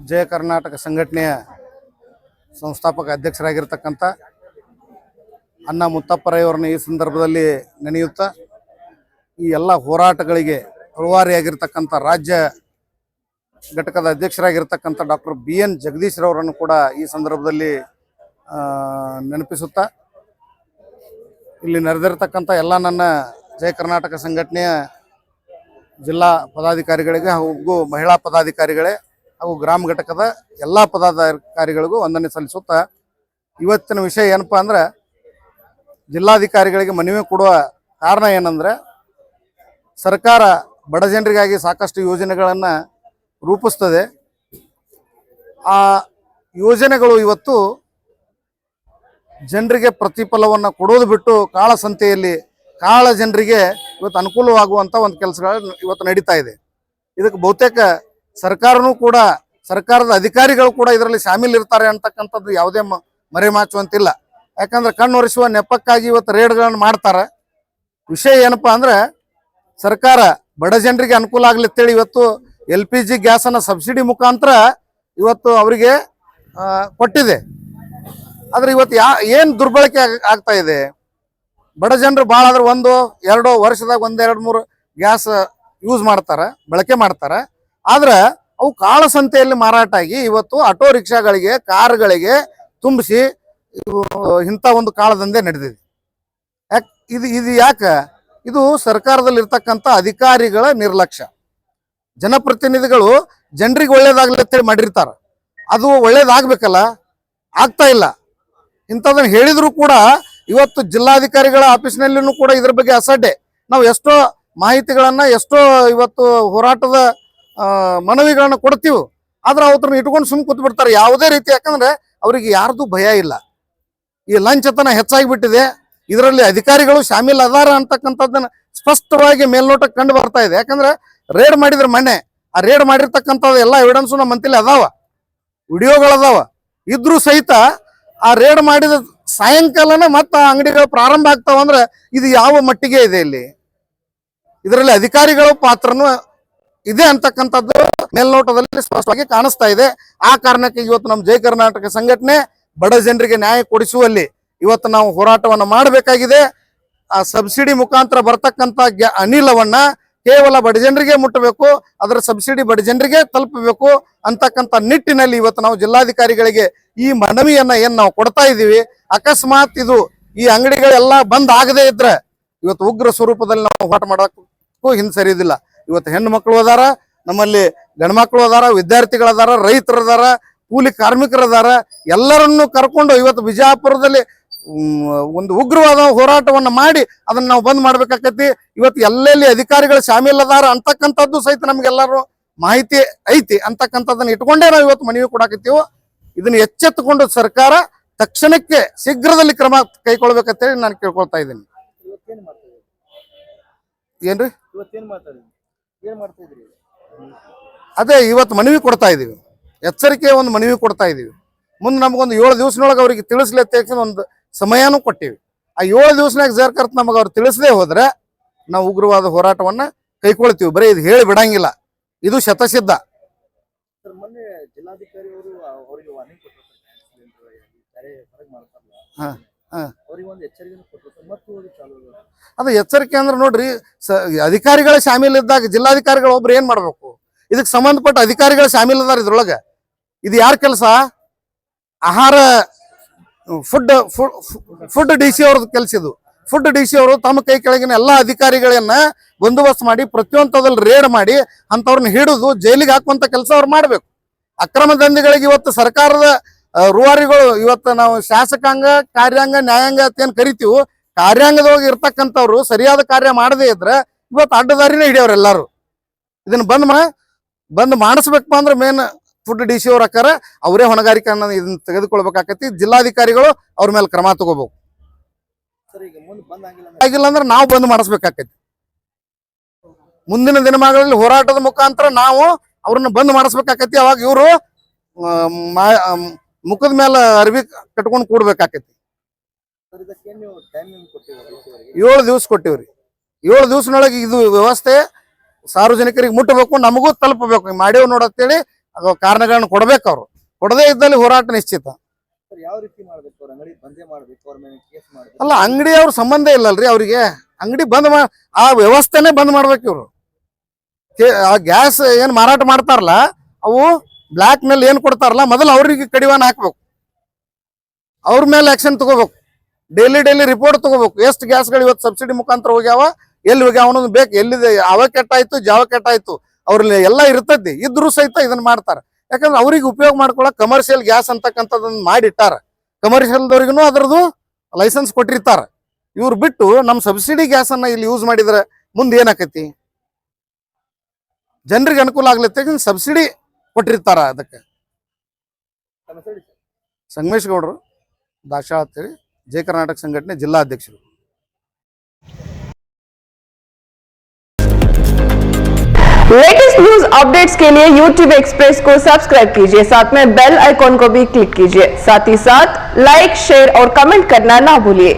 ಜಯ ಕರ್ನಾಟಕ ಸಂಘಟನೆಯ ಸಂಸ್ಥಾಪಕ ಅಧ್ಯಕ್ಷರಾಗಿರ್ತಕ್ಕಂಥ ಅಣ್ಣ ಮುತ್ತಪ್ಪರಯ್ಯವ್ರನ್ನ ಈ ಸಂದರ್ಭದಲ್ಲಿ ನೆನೆಯುತ್ತಾ ಈ ಎಲ್ಲ ಹೋರಾಟಗಳಿಗೆ ರೂವಾರಿಯಾಗಿರ್ತಕ್ಕಂಥ ರಾಜ್ಯ ಘಟಕದ ಅಧ್ಯಕ್ಷರಾಗಿರ್ತಕ್ಕಂಥ ಡಾಕ್ಟರ್ ಬಿ ಎನ್ ಜಗದೀಶ್ರವರನ್ನು ಕೂಡ ಈ ಸಂದರ್ಭದಲ್ಲಿ ನೆನಪಿಸುತ್ತಾ ಇಲ್ಲಿ ನೆರೆದಿರ್ತಕ್ಕಂಥ ಎಲ್ಲ ನನ್ನ ಜಯ ಕರ್ನಾಟಕ ಸಂಘಟನೆಯ ಜಿಲ್ಲಾ ಪದಾಧಿಕಾರಿಗಳಿಗೆ ಹಾಗೂ ಮಹಿಳಾ ಪದಾಧಿಕಾರಿಗಳೇ ಹಾಗೂ ಗ್ರಾಮ ಘಟಕದ ಎಲ್ಲ ಪದಾಧಿಕಾರಿಗಳಿಗೂ ವಂದನೆ ಸಲ್ಲಿಸುತ್ತಾ ಇವತ್ತಿನ ವಿಷಯ ಏನಪ್ಪ ಅಂದ್ರೆ ಜಿಲ್ಲಾಧಿಕಾರಿಗಳಿಗೆ ಮನವಿ ಕೊಡುವ ಕಾರಣ ಏನಂದ್ರೆ ಸರ್ಕಾರ ಬಡ ಜನರಿಗಾಗಿ ಸಾಕಷ್ಟು ಯೋಜನೆಗಳನ್ನು ರೂಪಿಸ್ತದೆ. ಆ ಯೋಜನೆಗಳು ಇವತ್ತು ಜನರಿಗೆ ಪ್ರತಿಫಲವನ್ನು ಕೊಡೋದು ಬಿಟ್ಟು ಕಾಳ ಸಂತೆಯಲ್ಲಿ ಕಾಳ ಜನರಿಗೆ ಇವತ್ತು ಅನುಕೂಲವಾಗುವಂಥ ಒಂದು ಕೆಲಸಗಳು ಇವತ್ತು ನಡೀತಾ ಇದೆ. ಇದಕ್ಕೆ ಬಹುತೇಕ ಸರ್ಕಾರನೂ ಕೂಡ, ಸರ್ಕಾರದ ಅಧಿಕಾರಿಗಳು ಕೂಡ ಇದರಲ್ಲಿ ಶಾಮೀಲ್ ಇರ್ತಾರೆ ಅಂತಕ್ಕಂಥದ್ದು ಯಾವುದೇ ಮ- ಮರೆಮಾಚುವಂತಿಲ್ಲ ಯಾಕಂದ್ರೆ ಕಣ್ಣು ಒರೆಸುವ ನೆಪಕ್ಕಾಗಿ ಇವತ್ತು ರೇಡ್ಗಳನ್ನು ಮಾಡ್ತಾರೆ. ವಿಷಯ ಏನಪ್ಪಾ ಅಂದ್ರೆ, ಸರ್ಕಾರ ಬಡ ಜನರಿಗೆ ಅನುಕೂಲ ಆಗ್ಲಿತ್ತೇಳಿ ಇವತ್ತು ಎಲ್ ಪಿ ಜಿ ಗ್ಯಾಸನ್ನು ಸಬ್ಸಿಡಿ ಮುಖಾಂತರ ಇವತ್ತು ಅವರಿಗೆ ಕೊಟ್ಟಿದೆ. ಆದ್ರೆ ಇವತ್ತು ಯಾ, ಏನು ದುರ್ಬಳಕೆ ಆಗ್ತಾ ಇದೆ? ಬಡ ಜನರು ಭಾಳ ಆದ್ರೆ ಒಂದು, ಎರಡು ವರ್ಷದಾಗ ಒಂದೆರಡು ಮೂರು ಗ್ಯಾಸ್ ಯೂಸ್ ಮಾಡ್ತಾರೆ, ಬಳಕೆ ಮಾಡ್ತಾರೆ. ಆದ್ರೆ ಅವು ಕಾಳ ಸಂತೆಯಲ್ಲಿ ಮಾರಾಟ ಆಗಿ ಇವತ್ತು ಆಟೋ ರಿಕ್ಷಾಗಳಿಗೆ, ಕಾರ್ಗಳಿಗೆ ತುಂಬಿಸಿ ಇಂಥ ಒಂದು ಕಾಳದಂಧೆ ನಡೆದಿದೆ. ಯಾಕೆ, ಇದು ಇದು ಯಾಕೆ? ಇದು ಸರ್ಕಾರದಲ್ಲಿ ಇರ್ತಕ್ಕಂಥ ಅಧಿಕಾರಿಗಳ ನಿರ್ಲಕ್ಷ್ಯ. ಜನಪ್ರತಿನಿಧಿಗಳು ಜನರಿಗೆ ಒಳ್ಳೇದಾಗ್ಲಿ ಅಂತೇಳಿ ಮಾಡಿರ್ತಾರೆ. ಅದು ಒಳ್ಳೇದಾಗಬೇಕಲ್ಲ? ಆಗ್ತಾ ಇಲ್ಲ. ಇಂಥದನ್ನು ಹೇಳಿದ್ರು ಕೂಡ ಇವತ್ತು ಜಿಲ್ಲಾಧಿಕಾರಿಗಳ ಆಫೀಸ್ನಲ್ಲಿನೂ ಕೂಡ ಇದ್ರ ಬಗ್ಗೆ ಅಸಡ್ಡೆ. ನಾವು ಎಷ್ಟೋ ಮಾಹಿತಿಗಳನ್ನು, ಎಷ್ಟೋ ಇವತ್ತು ಹೋರಾಟದ ಮನವಿಗಳನ್ನ ಕೊಡ್ತೀವಿ. ಆದ್ರೆ ಅವ್ರನ್ನ ಇಟ್ಕೊಂಡು ಸುಮ್ ಕೂತ್ ಬಿಡ್ತಾರೆ. ಯಾವುದೇ ರೀತಿ ಯಾಕಂದ್ರೆ ಅವರಿಗೆ ಯಾರ್ದು ಭಯ ಇಲ್ಲ. ಈ ಲಂಚತನ ಹೆಚ್ಚಾಗಿ ಬಿಟ್ಟಿದೆ ಇದರಲ್ಲಿ ಅಧಿಕಾರಿಗಳು ಶಾಮೀಲ್ ಅದಾರ ಅಂತಕ್ಕಂಥದ್ದನ್ನ ಸ್ಪಷ್ಟವಾಗಿ ಮೇಲ್ನೋಟಕ್ಕೆ ಕಂಡು ಬರ್ತಾ ಇದೆ. ಯಾಕಂದ್ರೆ ರೇಡ್ ಮಾಡಿದ್ರೆ ಮನೆ ಆ ರೇಡ್ ಮಾಡಿರ್ತಕ್ಕಂಥದ್ದು ಎಲ್ಲ ಎವಿಡೆನ್ಸು ನಮ್ಮ ಮಂತಿಲಿ ಅದಾವ. ವಿಡಿಯೋಗಳದಾವ. ಇದ್ರೂ ಸಹಿತ ಆ ರೇಡ್ ಮಾಡಿದ ಸಾಯಂಕಾಲನೇ ಮತ್ತೆ ಆ ಅಂಗಡಿಗಳು ಪ್ರಾರಂಭ ಆಗ್ತಾವ ಅಂದ್ರೆ ಇದು ಯಾವ ಮಟ್ಟಿಗೆ ಇದೆ ಇಲ್ಲಿ? ಇದರಲ್ಲಿ ಅಧಿಕಾರಿಗಳ ಪಾತ್ರನು ಇದೆ ಅಂತಕ್ಕಂಥದ್ದು ಮೇಲ್ನೋಟದಲ್ಲಿ ಸ್ಪಷ್ಟವಾಗಿ ಕಾಣಿಸ್ತಾ ಇದೆ. ಆ ಕಾರಣಕ್ಕೆ ಇವತ್ತು ನಮ್ಮ ಜೈ ಕರ್ನಾಟಕ ಸಂಘಟನೆ ಬಡ ಜನರಿಗೆ ನ್ಯಾಯ ಕೊಡಿಸುವಲ್ಲಿ ಇವತ್ತು ನಾವು ಹೋರಾಟವನ್ನು ಮಾಡಬೇಕಾಗಿದೆ. ಆ ಸಬ್ಸಿಡಿ ಮುಖಾಂತರ ಬರ್ತಕ್ಕಂಥ ಅನಿಲವನ್ನ ಕೇವಲ ಬಡ ಜನರಿಗೆ ಮುಟ್ಟಬೇಕು, ಅದರ ಸಬ್ಸಿಡಿ ಬಡ ಜನರಿಗೆ ತಲುಪಬೇಕು ಅಂತಕ್ಕಂಥ ನಿಟ್ಟಿನಲ್ಲಿ ಇವತ್ತು ನಾವು ಜಿಲ್ಲಾಧಿಕಾರಿಗಳಿಗೆ ಈ ಮನವಿಯನ್ನ ಏನ್ ನಾವು ಕೊಡ್ತಾ ಇದ್ದೀವಿ. ಅಕಸ್ಮಾತ್ ಇದು ಈ ಅಂಗಡಿಗಳೆಲ್ಲ ಬಂದ್ ಆಗದೆ ಇದ್ರೆ ಇವತ್ತು ಉಗ್ರ ಸ್ವರೂಪದಲ್ಲಿ ನಾವು ಹೋರಾಟ ಮಾಡೋಕ್ಕೂ ಹಿಂಸರಿಯೋದಿಲ್ಲ ಇವತ್ತು ಹೆಣ್ಣು ಮಕ್ಕಳು ಅದಾರ ನಮ್ಮಲ್ಲಿ ಗಂಡ್ಮಕ್ಳು ಅದಾರ ವಿದ್ಯಾರ್ಥಿಗಳದಾರ ರೈತರು ಅದಾರ ಕೂಲಿ ಕಾರ್ಮಿಕರು ಅದಾರ ಎಲ್ಲರನ್ನು ಕರ್ಕೊಂಡು ಇವತ್ತು ಬಿಜಾಪುರದಲ್ಲಿ ಒಂದು ಉಗ್ರವಾದ ಹೋರಾಟವನ್ನು ಮಾಡಿ ಅದನ್ನ ನಾವು ಬಂದ್ ಮಾಡ್ಬೇಕಾಕತಿ ಇವತ್ತು ಎಲ್ಲೆಲ್ಲಿ ಅಧಿಕಾರಿಗಳು ಶಾಮೀಲ್ ಅದಾರ ಅಂತಕ್ಕಂಥದ್ದು ಸಹಿತ ನಮ್ಗೆಲ್ಲರೂ ಮಾಹಿತಿ ಐತಿ ಅಂತಕ್ಕಂಥದ್ದನ್ನ ಇಟ್ಕೊಂಡೇ ನಾವು ಇವತ್ತು ಮನವಿ ಕೊಡಾಕತ್ತೀವಿ. ಇದನ್ನ ಎಚ್ಚೆತ್ತುಕೊಂಡು ಸರ್ಕಾರ ತಕ್ಷಣಕ್ಕೆ ಶೀಘ್ರದಲ್ಲಿ ಕ್ರಮ ಕೈಗೊಳ್ಬೇಕಂತೇಳಿ ನಾನು ಕೇಳ್ಕೊಳ್ತಾ ಇದ್ದೀನಿ. ಏನ್ರಿ? ಏನ್ ಮಾಡ್ತಾ ಇದ್ರಿ? ಅದೇ ಇವತ್ತು ಮನವಿ ಕೊಡ್ತಾ ಇದೀವಿ. ಎಚ್ಚರಿಕೆ ಒಂದು ಮನವಿ ಕೊಡ್ತಾ ಇದೀವಿ. ಮುಂದೆ ನಮಗೊಂದು ಏಳು ದಿವಸನೊಳಗೆ ಅವ್ರಿಗೆ ತಿಳಿಸ್ಲಿ ಅಂತ ಒಂದು ಸಮಯನೂ ಕೊಟ್ಟಿವಿ. ಆ ಏಳು ದಿವಸನಾಗ ಜರ್ಕರ್ತ್ ನಮಗೆ ಅವ್ರು ತಿಳಿಸದೇ ಹೋದ್ರೆ ನಾವು ಉಗ್ರವಾದ ಹೋರಾಟವನ್ನ ಕೈಕೊಳ್ತೀವಿ. ಬರೀ ಇದು ಹೇಳಿ ಬಿಡಂಗಿಲ್ಲ. ಇದು ಶತಸಿದ್ಧ. ಹಾಂ ಜಿಲ್ಲಾಧಿಕಾರಿ ಅವರು ಅವರಿಗೆ ಅದು ಎಚ್ಚರಿಕೆ ಅಂದ್ರೆ ನೋಡ್ರಿ ಅಧಿಕಾರಿಗಳ ಶಾಮೀಲ್ ಇದ್ದಾಗ ಜಿಲ್ಲಾಧಿಕಾರಿಗಳು ಒಬ್ರು ಏನ್ ಮಾಡ್ಬೇಕು? ಇದಕ್ಕೆ ಸಂಬಂಧಪಟ್ಟ ಅಧಿಕಾರಿಗಳ ಶಾಮೀಲ್ ಅದಾರ ಇದ್ರೊಳಗೆ. ಇದು ಯಾರ ಕೆಲಸ? ಆಹಾರ ಫುಡ್ ಫುಡ್ ಡಿ ಸಿ ಅವ್ರದ್ದು ಕೆಲಸ ಇದು. ಫುಡ್ ಡಿ ಸಿ ಅವರು ತಮ್ಮ ಕೈ ಕೆಳಗಿನ ಎಲ್ಲಾ ಅಧಿಕಾರಿಗಳನ್ನ ಬಂದೋಬಸ್ತ್ ಮಾಡಿ ಪ್ರತಿಯೊಂದದಲ್ಲಿ ರೇಡ್ ಮಾಡಿ ಅಂತವ್ರನ್ನ ಹಿಡಿದು ಜೈಲಿಗೆ ಹಾಕುವಂತ ಕೆಲಸ ಅವ್ರು ಮಾಡ್ಬೇಕು. ಅಕ್ರಮ ದಂಧೆಗಳಿಗೆ ಇವತ್ತು ಸರ್ಕಾರದ ರೂವಾರಿಗಳು ಇವತ್ತು ನಾವು ಶಾಸಕಾಂಗ, ಕಾರ್ಯಾಂಗ, ನ್ಯಾಯಾಂಗ ಅಂತ ಕರಿತೀವಿ, ಕಾರ್ಯಾಂಗದೊಳಗೆ ಇರ್ತಕ್ಕಂಥವ್ರು ಸರಿಯಾದ ಕಾರ್ಯ ಮಾಡದೇ ಇದ್ರೆ ಇವತ್ತು ಅಡ್ಡದಾರಿನೇ ಹಿಡಿಯವ್ರು ಎಲ್ಲಾರು. ಇದನ್ನ ಬಂದ್ ಮಾ, ಬಂದ್ ಮಾಡಿಸ್ಬೇಕಪ್ಪ ಅಂದ್ರೆ ಮೇನ್ ಫುಡ್ ಡಿ ಸಿ ಅವ್ರ ಅಕ್ಕಾರ ಅವರೇ ಹೊಣೆಗಾರಿಕೆ ಅನ್ನೋದು ಇದನ್ನ ತೆಗೆದುಕೊಳ್ಬೇಕಾಕತಿ ಜಿಲ್ಲಾಧಿಕಾರಿಗಳು ಅವ್ರ ಮೇಲೆ ಕ್ರಮ ತಗೋಬೇಕು. ಆಗಿಲ್ಲ ಅಂದ್ರೆ ನಾವು ಬಂದ್ ಮಾಡಿಸ್ಬೇಕಾಕತಿ ಮುಂದಿನ ದಿನಮಾನಗಳಲ್ಲಿ ಹೋರಾಟದ ಮುಖಾಂತರ ನಾವು ಅವ್ರನ್ನ ಬಂದ್ ಮಾಡಿಸ್ಬೇಕಾಕತಿ ಅವಾಗ ಇವರು ಮುಖದ ಮೇಲೆ ಅರ್ವಿ ಕಟ್ಕೊಂಡು ಕೂಡ್ಬೇಕಾಕೈತಿ. ಏಳು ದಿವಸ ಕೊಟ್ಟಿವ್ರಿ. ಏಳು ದಿವಸನೊಳಗೆ ಇದು ವ್ಯವಸ್ಥೆ ಸಾರ್ವಜನಿಕರಿಗೆ ಮುಟ್ಟಬೇಕು ನಮಗೂ ತಲುಪಬೇಕು. ಮಾಡೇವ್ ನೋಡತ್ತೇಳಿ ಅದು ಕಾರಣಗಳನ್ನ ಕೊಡ್ಬೇಕು ಅವರು. ಕೊಡದೇ ಇದ್ದಲ್ಲಿ ಹೋರಾಟ ನಿಶ್ಚಿತ. ಅಲ್ಲ ಅಂಗಡಿ ಅವ್ರ ಸಂಬಂಧ ಇಲ್ಲಲ್ರಿ ಅವರಿಗೆ. ಅಂಗಡಿ ಬಂದ್ ಮಾ ಆ ವ್ಯವಸ್ಥೆನೆ ಬಂದ್ ಮಾಡ್ಬೇಕು ಇವ್ರು. ಆ ಗ್ಯಾಸ್ ಏನ್ ಮಾರಾಟ ಮಾಡ್ತಾರಲ್ಲ ಅವು ಬ್ಲಾಕ್ನಲ್ಲಿ ಏನ್ ಕೊಡ್ತಾರಲ್ಲ, ಮೊದಲು ಅವ್ರಿಗೆ ಕಡಿವಾಣ ಹಾಕ್ಬೇಕು. ಅವ್ರ ಮೇಲೆ ಆಕ್ಷನ್ ತಗೋಬೇಕು. ಡೈಲಿ ಡೈಲಿ ರಿಪೋರ್ಟ್ ತಗೋಬೇಕು. ಎಷ್ಟು ಗ್ಯಾಸ್ಗಳು ಇವತ್ತು ಸಬ್ಸಿಡಿ ಮುಖಾಂತರ ಹೋಗ್ಯಾವ, ಎಲ್ಲಿ ಹೋಗ್ಯಾವ ಅನ್ನೋದು ಬೇಕು. ಎಲ್ಲಿದೆ, ಅವ ಕೆಟ್ಟಾಯ್ತು, ಜಾವ ಕೆಟ್ಟಾಯ್ತು, ಅವ್ರಲ್ಲಿ ಎಲ್ಲ ಇರ್ತೈತಿ ಇದ್ರೂ ಸಹಿತ ಇದನ್ನ ಮಾಡ್ತಾರೆ. ಯಾಕಂದ್ರೆ ಅವ್ರಿಗೆ ಉಪಯೋಗ ಮಾಡ್ಕೊಳಕ್ ಕಮರ್ಷಿಯಲ್ ಗ್ಯಾಸ್ ಅಂತಕ್ಕಂಥದ್ದನ್ನ ಮಾಡಿಟ್ಟಾರ. ಕಮರ್ಷಿಯಲ್ದವ್ರಿಗೂ ಅದರದ್ದು ಲೈಸೆನ್ಸ್ ಕೊಟ್ಟಿರ್ತಾರ. ಇವ್ರು ಬಿಟ್ಟು ನಮ್ಮ ಸಬ್ಸಿಡಿ ಗ್ಯಾಸ್ ಅನ್ನ ಇಲ್ಲಿ ಯೂಸ್ ಮಾಡಿದ್ರೆ ಮುಂದೆ ಏನಾಕೈತಿ? ಜನರಿಗೆ ಅನುಕೂಲ ಆಗ್ಲತ್ತೆ ಸಬ್ಸಿಡಿ ಕೊಟ್ಟಿರ್ತಾರ ಅದಕ್ಕೆ ತಮ್ಮ ಹೆಸರು ಹೇಳಿ ಸರ್. ಸಂಗಮೇಶ್ ಗೌಡರು ದಾಶಾ ಅಂತೇಳಿ ಜಯ ಕರ್ನಾಟಕ ಸಂಘಟನೆ ಜಿಲ್ಲಾ ಅಧ್ಯಕ್ಷರು लेटेस्ट न्यूज अपडेट्स के लिए YouTube एक्सप्रेस को सब्सक्राइब कीजिए साथ में बेल आइकॉन को भी क्लिक कीजिए साथ ही साथ लाइक शेयर और कमेंट करना ना भूलिए